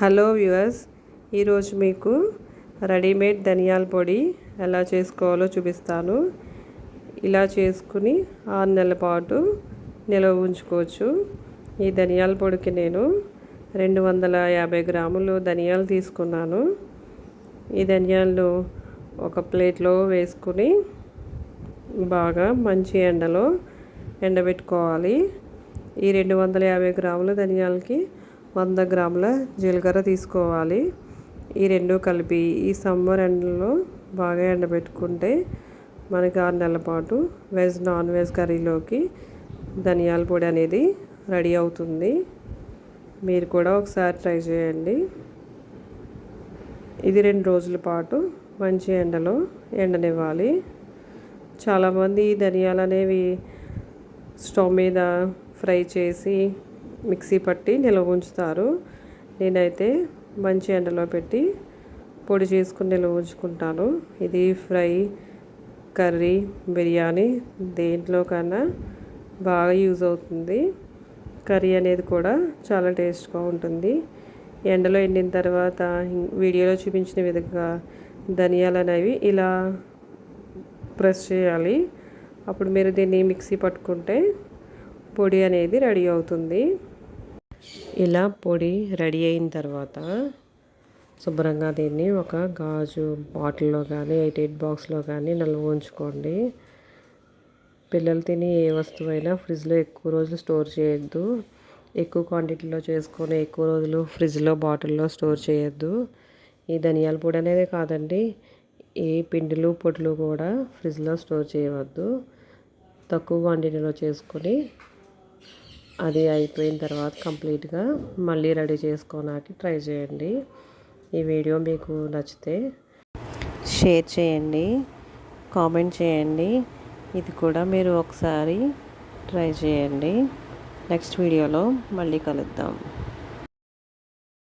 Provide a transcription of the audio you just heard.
Hello viewers ఈరోజు మీకు readymade ధనియాల పొడి ఎలా చేసుకోవాలో చూపిస్తాను. ఇలా చేసుకుని ఆరు నెలల పాటు నిల్వ ఉంచుకోవచ్చు. ఈ ధనియాల పొడికి నేను రెండు వందల యాభై గ్రాములు ధనియాలు తీసుకున్నాను. ఈ ధనియాలు ఒక ప్లేట్లో వేసుకుని బాగా మంచి ఎండలో ఎండబెట్టుకోవాలి. ఈ రెండు వందల యాభై గ్రాముల ధనియాలకి వంద గ్రాముల జీలకర్ర తీసుకోవాలి. ఈ రెండు కలిపి ఈ సమ్మర్ ఎండలో బాగా ఎండబెట్టుకుంటే మనకి ఆరు నెలల పాటు వెజ్ నాన్ వెజ్ కర్రీలోకి ధనియాల పొడి అనేది రెడీ అవుతుంది. మీరు కూడా ఒకసారి ట్రై చేయండి. ఇది రెండు రోజుల పాటు మంచి ఎండలో ఎండనివ్వాలి. చాలామంది ధనియాలు అనేవి స్టవ్ మీద ఫ్రై చేసి మిక్సీ పట్టి నిల్వ ఉంచుతారు. నేనైతే మంచి ఎండలో పెట్టి పొడి చేసుకుని నిల్వ ఉంచుకుంటాను. ఇది ఫ్రై కర్రీ బిర్యానీ దేంట్లో కన్నా బాగా యూజ్ అవుతుంది. కర్రీ అనేది కూడా చాలా టేస్ట్గా ఉంటుంది. ఎండలో ఎండిన తర్వాత వీడియోలో చూపించిన విధంగా ధనియాలు అనేవి ఇలా ప్రెస్ చేయాలి. అప్పుడు మీరు దీన్ని మిక్సీ పట్టుకుంటే పొడి అనేది రెడీ అవుతుంది. ఇలా పొడి రెడీ అయిన తర్వాత శుభ్రంగా దీన్ని ఒక గాజు బాటిల్లో కానీ ఎయిట్ ఎయిట్ బాక్స్లో కానీ నిల్వ ఉంచుకోండి. పిల్లలు తిని ఏ వస్తువైనా ఫ్రిడ్జ్లో ఎక్కువ రోజులు స్టోర్ చేయొద్దు. ఎక్కువ క్వాంటిటీలో చేసుకొని ఎక్కువ రోజులు ఫ్రిడ్జ్లో బాటిల్లో స్టోర్ చేయొద్దు. ఈ ధనియాల పొడి అనేది కాదండి ఏ పిండిలు పొడులు కూడా ఫ్రిడ్జ్లో స్టోర్ చేయవద్దు. తక్కువ క్వాంటిటీలో చేసుకొని అది అయిపోయిన తర్వాత కంప్లీట్గా మళ్ళీ రెడీ చేసుకోవడానికి ట్రై చేయండి. ఈ వీడియో మీకు నచ్చితే షేర్ చేయండి కామెంట్ చేయండి. ఇది కూడా మీరు ఒకసారి ట్రై చేయండి. నెక్స్ట్ వీడియోలో మళ్ళీ కలుద్దాం.